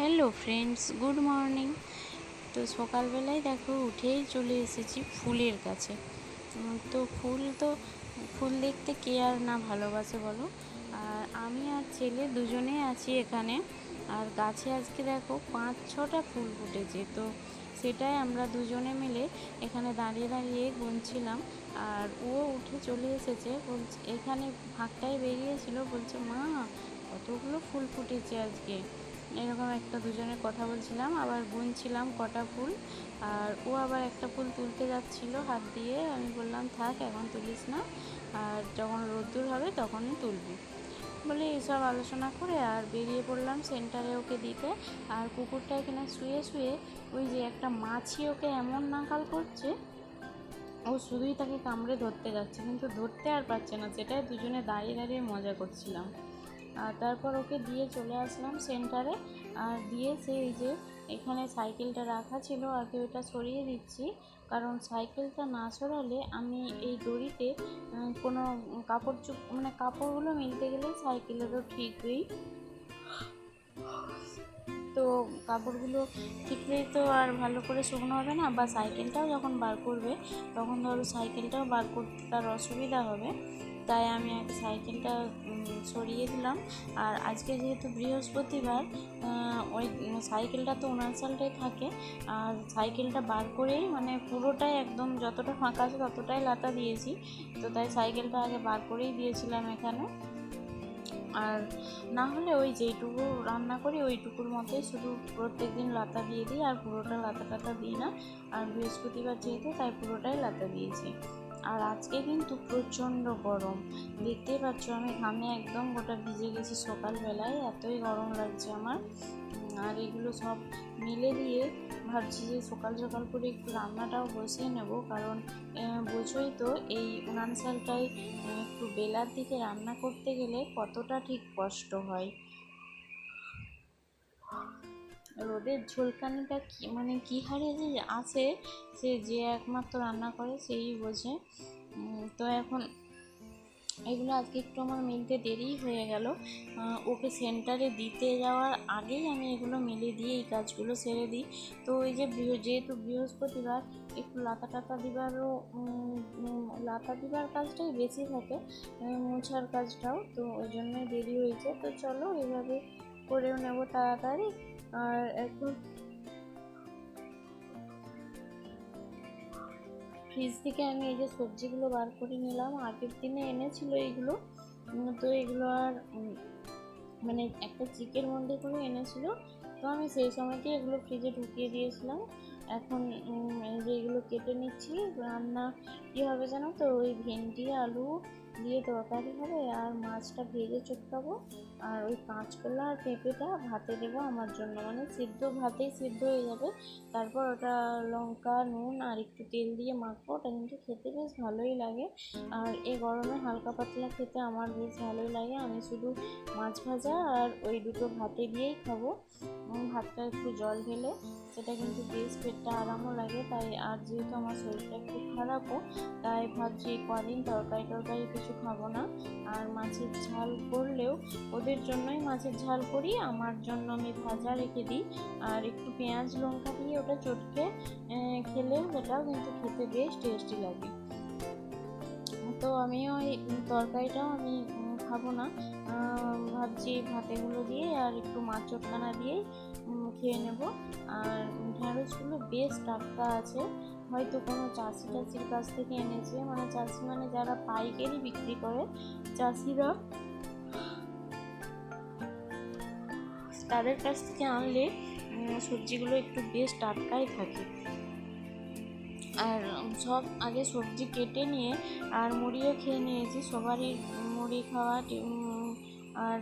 Hello friends, good morning. তো সকালবেলায় দেখো উঠেই চলে এসেছি ফুলের কাছে। তো ফুল তো, ফুল দেখতে কে আর না ভালোবাসে বলো? আর আমি আর ছেলে দুজনেই আছি এখানে। আর গাছে আজকে দেখো পাঁচ ছটা ফুল ফুটেছে। তো সেটাই আমরা দুজনে মিলে এখানে দাঁড়িয়ে দাঁড়িয়ে গুনছিলাম। আর ও উঠে চলে এসেছে, বলছে এখানে ফাঁকটায় বেরিয়েছিল, বলছে মা, কতগুলো ফুল ফুটেছে আজকে। এরকম একটা দুজনে কথা বলছিলাম, আবার গুনছিলাম কটা ফুল, আর ও আবার একটা ফুল তুলতে যাচ্ছিল হাত দিয়ে, আমি বললাম, থাক, এখন তুলিস না। আর যখন রোদ্দুর হবে তখনই তুলবি। বলে এসব আলোচনা করে আর বেরিয়ে পড়লাম সেন্টারে ওকে দিতে। আর কুকুরটা এখানে শুয়ে শুয়ে ওই যে একটা মাছি ওকে এমন নাকাল করছে, ও শুধুই তাকে কামড়ে ধরতে যাচ্ছে, কিন্তু ধরতে আর পারছে না। সেটাই দুজনে দাঁড়িয়ে দাঁড়িয়ে মজা করছিলাম। আর তারপর ওকে দিয়ে চলে আসলাম সেন্টারে। আর দিয়ে সেই যে এখানে সাইকেলটা রাখা ছিল আর কি ওটা সরিয়ে দিচ্ছি। কারণ সাইকেলটা না সরালে আমি এই দড়িতে কোনো কাপড় চুপ মানে কাপড়গুলো মিলতে গেলে সাইকেলেরও ঠিকই কাপড়গুলো ঠিকলেই তো আর ভালো করে শুকনো হবে না, বা সাইকেলটাও যখন বার করবে, তখন ধরো সাইকেলটাও বার করতে তার অসুবিধা হবে। তাই আমি আগে সাইকেলটা সরিয়ে দিলাম। আর আজকে যেহেতু বৃহস্পতিবার ওই, সাইকেলটা তো উনানসালটাই থাকে। আর সাইকেলটা বার করেই মানে পুরোটাই একদম যতটা ফাঁকা আছে ততটাই লাতা দিয়েছি। তো তাই সাইকেলটা আগে বার করেই দিয়েছিলাম এখানে। আর না হলে ওই যেইটুকু রান্না করি, ওইটুকুর মতোই শুধু প্রত্যেক দিন লাতা দিয়ে দিই আর পুরোটা লাতা টাতা দিই না। আর বৃহস্পতিবার যেহেতু, তাই পুরোটাই লাতা দিয়েছি। আর আজকে কিন্তু প্রচণ্ড গরম। দেখতেই পাচ্ছ আমি ঘামে একদম গোটা ভিজে গেছি সকালবেলায়। এতই গরম লাগছে আমার। আর এগুলো সব মিলে দিয়ে ভাবছি যে সকাল সকাল করে একটু রান্নাটাও বসিয়ে নেব। কারণ বোঝোই তো এই উনান সালটায় আহ, একটু বেলার দিকে রান্না করতে গেলে কতটা ঠিক কষ্ট হয়। রোদের ঝলকানিটা কি মানে কী হারে যে আসে সে যে একমাত্র রান্না করে সেই বোঝে। তো এখন এগুলো আজকে একটু আমার মিলতে দেরি হয়ে গেল। ওকে সেন্টারে দিতে যাওয়ার আগেই আমি এগুলো মিলে দিয়ে এই কাজগুলো সেরে দিই। তো ওই যে যেহেতু বৃহস্পতিবার, একটু লাতা টাতা দিবারও লাতা দিবার কাজটাই বেশি থাকে মোছার কাজটাও, তো ওই জন্যই দেরি হয়েছে। তো চলো এভাবে করেও নেব তাড়াতাড়ি। আর এখন ফ্রিজ থেকে আমি এই যে সবজিগুলো বার করে নিলাম। আগের দিনে এনেছিল এইগুলো তো এগুলো আর মানে একটা চিকের মধ্যে করে এনেছিল। তো আমি সেই সময়তেই এগুলো ফ্রিজে ঢুকিয়ে দিয়েছিলাম। এখন যে এগুলো কেটে নিচ্ছি। রান্না কী হবে জানো তো? ওই ভেন্ডি, আলু দিয়ে তরকারি হবে আর মাছটা ভেজে চটকাবো। আর ওই কাঁচকলা আর পেঁপেটা ভাতে দেবো আমার জন্য। মানে সিদ্ধ ভাতেই সিদ্ধ হয়ে যাবে। তারপর ওটা লঙ্কা, নুন আর একটু তেল দিয়ে মাখবো। ওটা কিন্তু খেতে বেশ ভালোই লাগে। আর এই গরমে হালকা পাতলা খেতে আমার বেশ ভালোই লাগে। আমি শুধু মাছ ভাজা আর ওই দুটো ভাতে দিয়েই খাব। ভাতটা একটু জল ঢেলে সেটা কিন্তু বেশ পেটটা আরামও লাগে। তাই আর যেহেতু আমার শরীরটা একটু খারাপও, তাই ভাবছি কদিন তরকারি টরকারি কিছু খাব না। আর মাছের ঝাল করলেও ওদের জন্যই মাছের ঝাল করি। আমার জন্য আমি ভাজা রেখে দিই। আর একটু পেঁয়াজ, লঙ্কা দিয়ে ওটা চটকে খেলেও সেটাও কিন্তু খেতে বেশ টেস্টি লাগে। তো আমি ওই তরকারিটাও আমি খাব না। ভাবছি ভাতেগুলো দিয়ে আর একটু মাছ চটকানা দিয়েই খেয়ে নেব। আর ঢ্যাঁড়সগুলো বেশ টাটকা আছে। হয়তো কোনো চাষি টাষির কাছ থেকে এনেছে। মানে চাষি মানে যারা পাইকারি বিক্রি করে, চাষিরা তাদের কাছ থেকে আনলে সবজিগুলো একটু বেশ টাটকাই থাকে। আর সব আগে সবজি কেটে নিয়ে, আর মুড়িও খেয়ে নিয়েছি। সবারই মুড়ি খাওয়া আর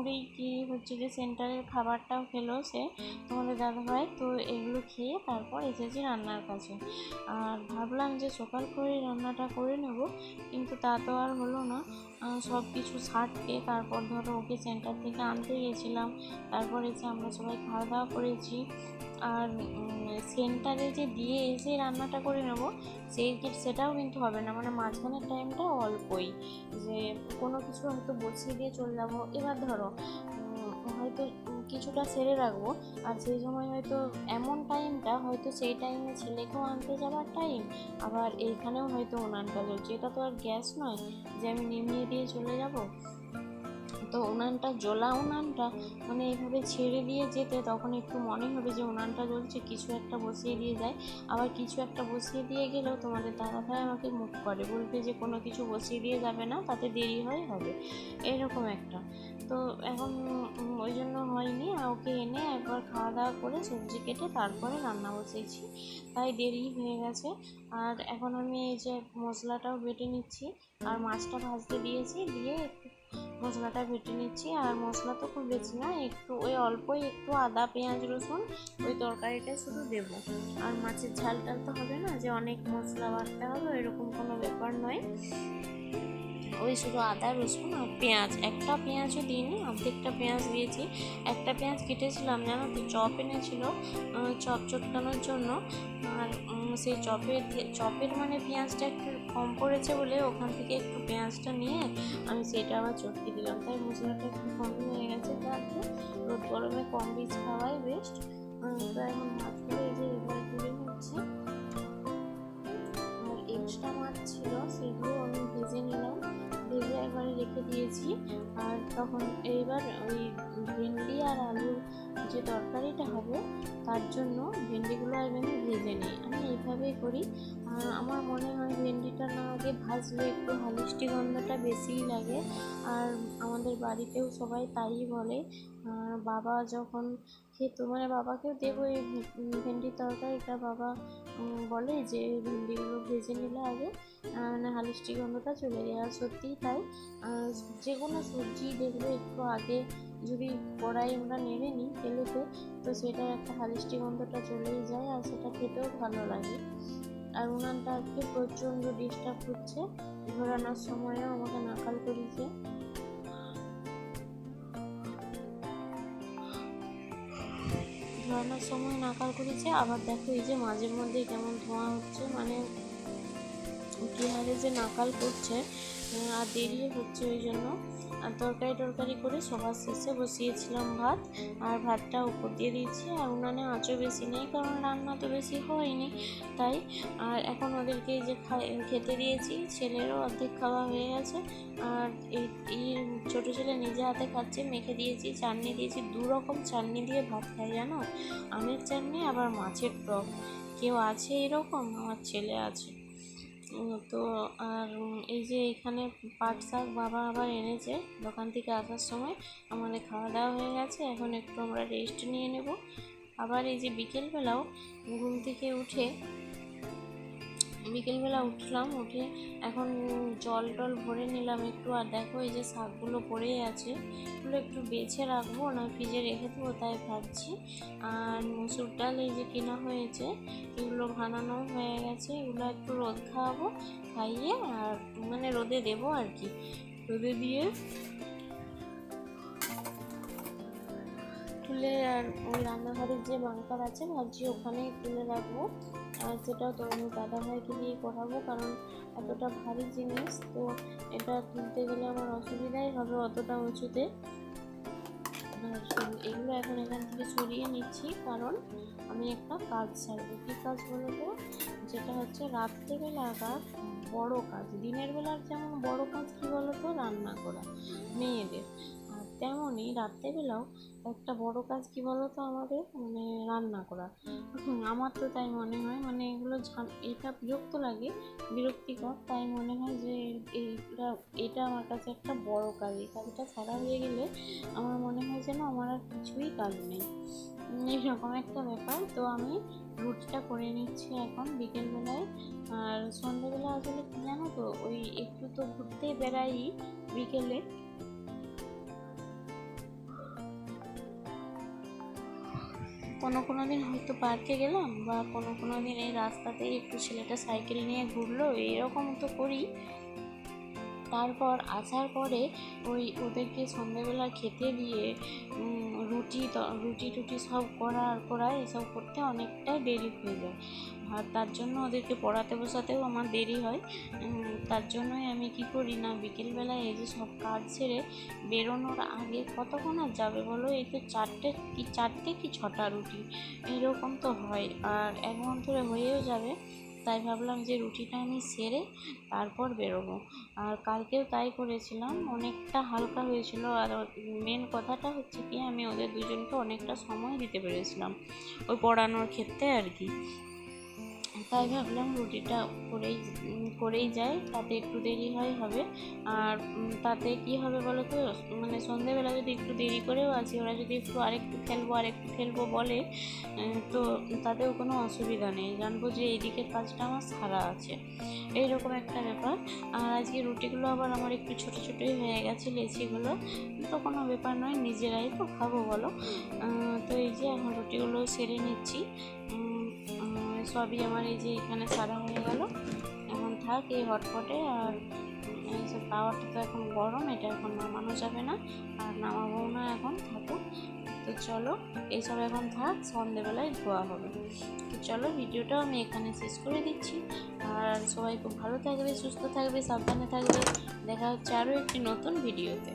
মুড়ি কি হচ্ছে যে সেন্টারের খাবারটাও খেলো সে। তোমাদের দাদাভাই, তো এগুলো খেয়ে তারপর এসেছি রান্নার কাছে। আর ভাবলাম যে সকাল করে রান্নাটা করে নেব, কিন্তু তা তো আর হলো না। সব কিছু ছাড়তে তারপর ধরো ওকে সেন্টার থেকে আনতে গেছিলাম। তারপর এসে আমরা সবাই খাওয়া দাওয়া করেছি। আর সেন্টারে যে দিয়ে এসে রান্নাটা করে নেব, সেই সেটাও কিন্তু হবে না। মানে মাঝখানের টাইমটা অল্পই। যে কোনো কিছু হয়তো বসিয়ে দিয়ে চলে যাব। এবার ধরো হয়তো কিছুটা সেরে রাখব। আর সেই সময় হয়তো এমন টাইমটা, হয়তো সেই টাইমে ছেলেকেও আনতে যাওয়ার টাইম, আবার এইখানেও হয়তো উনানটা জ্বলছে এটা তো আর গ্যাস নয় যে আমি নিমিয়ে দিয়ে চলে যাব। তো উনানটা জ্বলা উনানটা মানে এইভাবে ছেড়ে দিয়ে যেতে তখন একটু মনে হবে যে উনানটা জ্বলছে, কিছু একটা বসিয়ে দিয়ে যায়। আবার কিছু একটা বসিয়ে দিয়ে গেলেও তোমাদের দাদা ভাই আমাকে মুখ করে, বলবে যে কোনো কিছু বসিয়ে দিয়ে যাবে না, তাতে দেরি হয় হবে। এরকম একটা। তো এখন ওই জন্য হয়নি ওকে এনে একবার খাওয়া দাওয়া করে সবজি কেটে তারপরে রান্না বসিয়েছি। তাই দেরি হয়ে গেছে। আর এখন আমি এই যে মশলাটাও বেটে নিচ্ছি, আর মাছটা ভাজতে দিয়েছি, দিয়ে মশলাটা ভেটে নিচ্ছি। আর মশলা তো খুব বেশি না, একটু, ওই অল্পই একটু আদা, পেঁয়াজ, রসুন, ওই তরকারিটা শুধু দেব। আর মাছের ঝাল টাল তো হবে না যে, অনেক মশলা বাটতে হবে এরকম কোনো ব্যাপার নয়। ওই শুধু আদা, রসুন আর পেঁয়াজ। একটা পেঁয়াজও দিইনি অর্ধেকটা পেঁয়াজ দিয়েছি। একটা পেঁয়াজ কেটেছিলাম, জানো তো, চপ এনেছিল চপ চটকানোর জন্য। আর সেই চপের চপের মানে পেঁয়াজটা একটু কম পড়েছে বলে ওখান থেকে একটু পেঁয়াজটা নিয়ে আমি সেটা আবার চটকে দিলাম। তাই মশলাটা একটু কম হয়ে গেছে। তারপরে রোদ গরমে কম বীজ খাওয়াই বেস্ট তো এখন মাছগুলো এই যে এবার তুলে নিচ্ছি। এক্সট্রা মাছ ছিল দিয়েছি। আর তখন এইবার ওই ভেন্ডি আর আলুর যে তরকারিটা হবে, তার জন্য ভেন্ডিগুলো আগে আমি ভেজে নিই। আমি এইভাবেই করি। আমার মনে হয় ভেন্ডিটা না আগে ভাজলে একটু হালিষ্টি গন্ধটা বেশিই লাগে। আর আমাদের বাড়িতেও সবাই তাই বলে। বাবা যখন খেত মানে বাবাকেও দেবো এই ভেন্ডির তরকারিটা। বাবা বলে যে ভেন্ডিগুলো ভেজে নিলে আগে মানে হালিষ্টি গন্ধটা চলে যায়। আর সত্যিই তাই। যে কোনো সবজি দেখবে একটু আগে যদি কড়াই আমরা নেড়ে নিই তেলেতে, তো সেটার একটা হালিষ্টি গন্ধটা চলেই যায় আর সেটা খেতেও ভালো লাগে। আর উনানটা আজকে প্রচণ্ড ডিস্টার্ব হচ্ছে, ঘোরানোর সময়ও আমাকে নাকাল করেছে। ধরানোর সময় নাকাল করেছে, আবার দেখো এই যে মাঝের মধ্যে কেমন ধোঁয়া হচ্ছে মানে কি হারে যে নাকাল করছে। আর দেরি হচ্ছে ওই জন্য। আর তরকারি টরকারি করে সবার শেষে বসিয়েছিলাম ভাত, আর ভাতটা উপর দিয়ে দিয়েছি। আর উনানে আঁচও বেশি নেই, কারণ রান্না তো বেশি হয়নি, তাই। আর এখন ওদেরকে যে খেতে দিয়েছি, ছেলেরও অর্ধেক খাওয়া হয়ে গেছে। আর এই ছোটো ছেলে নিজে হাতে খাচ্ছে, মেখে দিয়েছি, চাটনি দিয়েছি, দু রকম চাটনি দিয়ে ভাত খাই জানো? আমের চাটনি, আবার মাছের টক। কেউ আছে এরকম? আমার ছেলে আছে। তো আর এই যে এখানে পাট শাক বাবা আবার এনেছে দোকান থেকে আসার সময়। আমাদের খাওয়া দাওয়া হয়ে গেছে, এখন একটু আমরা রেস্ট নিয়ে নেব। আবার এই যে বিকেলবেলাও ঘুম থেকে উঠে বিকেলবেলা উঠলাম, উঠে এখন জল টল ভরে নিলাম একটু, আর দেখো এই যে শাকগুলো পড়ে আছে, এগুলো একটু বেছে রাখব, না ফ্রিজে রেখে দেবো, তাই ভাবছি। আর মুসুর ডাল এই যে কেনা হয়েছে, এগুলো বানানো হয়ে গেছে, এগুলো একটু রোদ খাওয়াবো, খাইয়ে আর মানে রোদে দেবো আর কি, রোদে দিয়ে তুলে আর ওই রান্নাঘরের যে বাঙ্কার আছে, ভাবছি ওখানেই তুলে রাখব। সেটাও তো আমি দাদাভাইকে দিয়ে করাবো, কারণ এতটা ভারী জিনিস, তো এটা তুলতে গেলে আমার অসুবিধাই হবে অতটা উঁচুতে। এগুলো এখন এখান থেকে সরিয়ে নিচ্ছি, কারণ আমি একটা কাজ ছাড়বো। কী কাজ বলো তো যেটা হচ্ছে রাত্রেবেলাকার বড় কাজ, দিনের বেলার যেমন বড় কাজ কী বলো তো রান্না করা, মেয়েদের। তেমনই রাত্রেবেলাও একটা বড় কাজ কী বলো তো আমাদের? মানে রান্না করা। আমার তো তাই মনে হয়। মানে এগুলো এটা বিরক্ত লাগে বিরক্তিকর। তাই মনে হয় যে এইটা এটা আমার কাছে একটা বড় কাজ। এই কাজটা সারা হয়ে গেলে আমার মনে হয় যেন আমার আর কিছুই কাজ নেই। উম, এরকম একটা ব্যাপার। তো আমি রুটিটা করে নিচ্ছি এখন বিকেলবেলায়। আর সন্ধ্যেবেলা আসলে কি জানো তো? ওই একটু তো ঘুরতে বেড়াই বিকেলে। কোনো কোনো দিন হয়তো পার্কে গেলাম বা কোনো কোনো দিন এই রাস্তাতেই একটু ছেলেটা সাইকেল নিয়ে ঘুরলো এইরকম তো করি। তারপর আসার পরে ওই ওদেরকে সন্ধ্যেবেলা খেতে দিয়ে রুটি রুটি টুটি সব করার আর করা এসব করতে অনেকটাই দেরি হয়ে যায়। আর তার জন্য ওদেরকে পড়াতে বসাতেও আমার দেরি হয়। তার জন্যই আমি কি করি না, বিকেলবেলায় এই যে সব কাজ সেরে বেরোনোর আগে কতক্ষণ আর যাবে বলো? এই তো চারটে কি চারটে কি ছটা রুটি? এরকম তো হয়। আর এক ধরে হয়েও যাবে। তাই ভাবলাম যে রুটিটা আমি সেরে তারপর বেরোবো। আর কালকেও তাই করেছিলাম, অনেকটা হালকা হয়েছিল। আর মেন কথাটা হচ্ছে কি, আমি ওদের দুজনকে অনেকটা সময় দিতে পেরেছিলাম। ওই পড়ানোর ক্ষেত্রে আর কি। তাই ভাবলাম রুটিটা করেই করেই যাই, তাতে একটু দেরি হয়, হবে। আর তাতে কি হবে বলো তো মানে সন্ধেবেলা যদি একটু দেরি করেও আছি, ওরা যদি একটু আরেকটু খেলব আরেকটু খেলব বলে তো তাতেও কোনো অসুবিধা নেই। জানব যে এই দিকের কাজটা আমার সারা আছে। এইরকম একটা ব্যাপার। আর আজকে রুটিগুলো আবার আমার একটু ছোটো ছোটোই হয়ে গেছে, লেচিগুলো। তো কোনো ব্যাপার নয়, নিজেরাই তো খাব বলো। তো এই যে এখন রুটিগুলো সেরে নিচ্ছি। সবই আমার এই যে এখানে সারা হয়ে গেল। এখন থাক এই হটপটে আর উম, এই যে তাওয়াটা তো এখন গরম এটা এখন নামানো যাবে না। আর নামাবো না এখন থাকুক। তো চলো এইসব এখন থাক সন্ধেবেলায় ধোয়া হবে। তো চলো ভিডিওটাও আমি এখানে শেষ করে দিচ্ছি। আর সবাই খুব ভালো থাকবে সুস্থ থাকবে সাবধানে থাকবে। দেখা হচ্ছে আরও একটি নতুন ভিডিওতে।